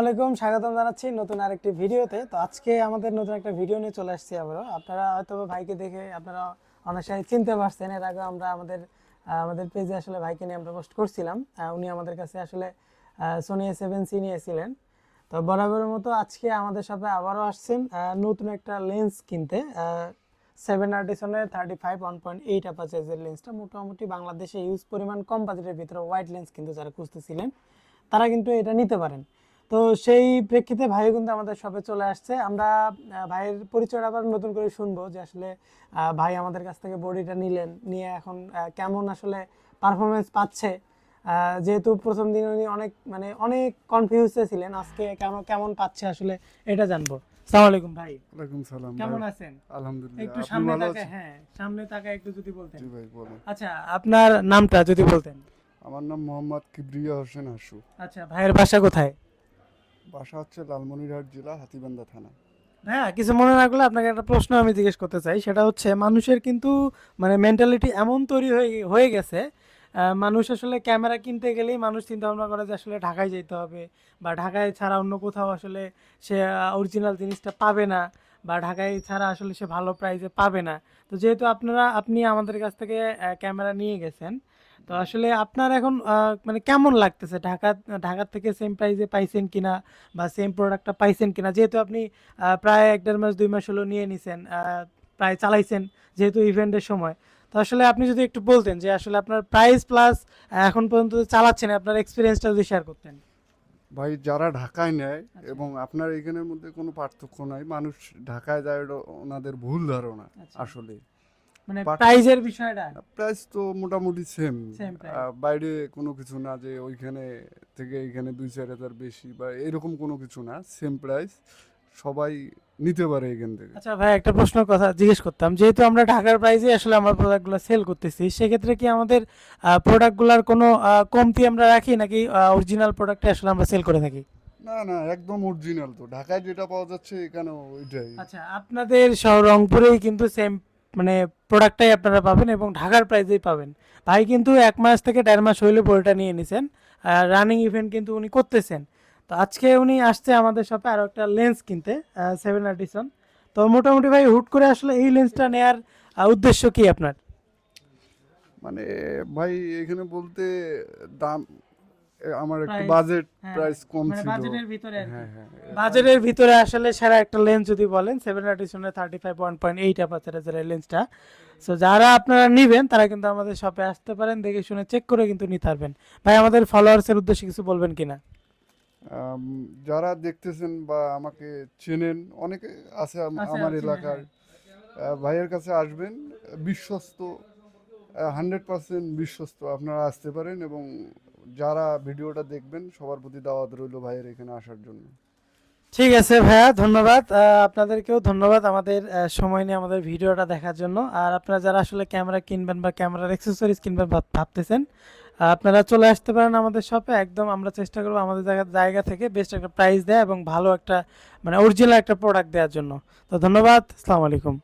আলাইকুম, স্বাগতম জানাচ্ছি নতুন আরেকটি ভিডিওতে। তো আজকে আমাদের নতুন একটা ভিডিও নিয়ে চলে আসছি আবারও। আপনারা হয়তো ভাইকে দেখে আপনারা অনেকটাই চিনতে পারছেন। এর আগে আমরা আমাদের আমাদের পেজে আসলে ভাইকে নিয়ে আমরা পোস্ট করছিলাম। উনি আমাদের কাছে আসলে সোনি সেভেন সি নিয়েছিলেন। তো বরাবরের মতো আজকে আমাদের সাথে আবারও আসছেন নতুন একটা লেন্স কিনতে। Seven আর্টিসনের thirty five one point eight অ্যাপাচেজের লেন্সটা মোটামুটি বাংলাদেশে ইউজ পরিমাণ কম বাজেটের ভিতরে হোয়াইট লেন্স কিন্তু যারা খুঁজতেছিলেন, তারা কিন্তু এটা নিতে পারেন। তো সেই প্রেক্ষিতে ভাই কিন্তু আমাদের শপে চলে আসছে। আমরা ভাইয়ের পরিচয় আবার নতুন করে শুনব যে আসলে ভাই আমাদের কাছ থেকে বডিটা নিলেন নিয়ে এখন কেমন আসলে পারফরমেন্স পাচ্ছে। যেহেতু প্রথম দিন উনি অনেক মানে অনেক কনফিউজে ছিলেন আজকে কেমন কেমন পাচ্ছে আসলে এটা জানব। সালাম আলাইকুম ভাই। ওয়ালাইকুম সালাম কেমন আছেন? আলহামদুলিল্লাহ একটু সামনে তাকায় হ্যাঁ সামনে তাকায় একটু যদি বলতেন। জি ভাই বলেন। আচ্ছা আপনার নামটা যদি বলতেন। আমার নাম মোহাম্মদ কিবরিয়া হোসেন হাসু। আচ্ছা ভাইয়ের বাসা কোথায়? বাসা হচ্ছে লালমনিরহাট জেলা, হাতিবান্ধা থানা। হ্যাঁ কিছু মনে না করলে আপনাকে একটা প্রশ্ন আমি জিজ্ঞেস করতে চাই। সেটা হচ্ছে, মানুষের কিন্তু মানে মেন্টালিটি এমন তৈরি হয়ে হয়ে গেছে মানুষ আসলে ক্যামেরা কিনতে গেলেই মানুষ চিন্তা ভাবনা করে যে আসলে ঢাকায় যেতে হবে বা ঢাকায় ছাড়া অন্য কোথাও আসলে সে অরিজিনাল জিনিসটা পাবে না বা ঢাকায় ছাড়া আসলে সে ভালো প্রাইজে পাবে না। তো যেহেতু আপনারা, আপনি আমাদের কাছ থেকে ক্যামেরা নিয়ে গেছেন তো আসলে আপনার এখন মানে কেমন লাগতেছে? ঢাকা ঢাকার থেকে সেম প্রাইসে পাইছেন কিনা বা সেম প্রোডাক্টটা পাইছেন কিনা? যেহেতু আপনি প্রায় এক দেড় মাস দুই মাস হলো নিয়ে নিছেন প্রায় চালাইছেন যেহেতু ইভেন্টের সময়। তো আসলে আপনি যদি একটু বলতেন যে আসলে আপনার প্রাইস প্লাস এখন পর্যন্ত চালাচ্ছেন আপনার এক্সপিরিয়েন্সটা যদি শেয়ার করতেন। ভাই যারা ঢাকায় নেয় আচ্ছা। এবং আপনার এখানের মধ্যে কোনো পার্থক্য নাই মানুষ ঢাকায় যায় ওনাদের ভুল ধারণা আচ্ছা। আসলে মানে প্রাইজের বিষয়টা। প্রাইস তো মোটামুটি সেম বাইরে কোনো কিছু না যে ওইখানে থেকে এইখানে দুই চার হাজার বেশি বা এরকম কোনো কিছু না সেম প্রাইস সবাই নিতে পারে এখান থেকে। আচ্ছা ভাই একটা প্রশ্ন কথা জিজ্ঞেস করতাম। যেহেতু আমরা ঢাকার প্রাইসে আসলে আমার প্রোডাক্টগুলো সেল করতেছি সেক্ষেত্রে কি আমাদের প্রোডাক্টগুলোর কোনো কমতি আমরা রাখি নাকি অরিজিনাল প্রোডাক্টে আসলে আমরা সেল করে থাকি? না না একদম অরিজিনাল তো। ঢাকায় যেটা পাওয়া যাচ্ছে এখানেও ওইটাই। আচ্ছা আপনাদের শহর রংপুরেই কিন্তু সেম মানে প্রোডাক্টটাই আপনারা পাবেন এবং ঢাকার প্রাইজেই পাবেন। ভাই কিন্তু এক মাস থেকে দেড় মাস হইলে বইটা নিয়ে নিছেন রানিং ইভেন্ট কিন্তু উনি করতেছেন। তো আজকে উনি আসছে আমাদের শপে আরও একটা লেন্স কিনতে সেভেন আর্টিসন তো মোটামুটি ভাই হুট করে আসলে এই লেন্সটা নেয়ার উদ্দেশ্য কি আপনার? মানে ভাই এখানে বলতে দাম আমার একটু বাজেট হ্যাঁ, প্রাইস কম মানে ছিল। বাজেটের ভিতরে কি। হ্যাঁ হ্যাঁ বাজারের ভিতরে আসলে সেরা একটা লেন্স যদি বলেন seven আর্টিসনের thirty five one point eight অ্যাপাচারের লেন্সটা সো যারা আপনারা নেবেন তারা কিন্তু আমাদের শপে আসতে পারেন দেখে শুনে চেক করে কিন্তু নিতে পারবেন। ভাই আমাদের ফলোয়ার্সের উদ্দেশ্যে কিছু বলবেন কিনা? যারা দেখতেছেন বা আমাকে চেনেন অনেকে আছে আমার এলাকার। ভাইয়ের কাছে আসবেন বিশ্বস্ত হান্ড্রেড পার্সেন্ট বিশ্বস্ত আপনারা আসতে পারেন এবং যারা ভিডিওটা দেখবেন, সবার প্রতি দাওয়াত রইল ভাইয়ের এখানে আসার জন্য। ঠিক আছে ভাইয়া, ধন্যবাদ। আপনাদেরকেও ধন্যবাদ আমাদের সময় নিয়ে আমাদের ভিডিওটা দেখার জন্য। আর আপনারা যারা আসলে ক্যামেরা কিনবেন বা ক্যামেরার অ্যাক্সেসরিজ কিনবেন ভাবতেছেন আপনারা চলে আসতে পারেন আমাদের শপে একদম আমরা চেষ্টা করব আমাদের জায়গা জায়গা থেকে বেস্ট একটা প্রাইস দেয় এবং ভালো একটা মানে অরিজিনাল একটা প্রোডাক্ট দেওয়ার জন্য। তো ধন্যবাদ, আসসালামু আলাইকুম।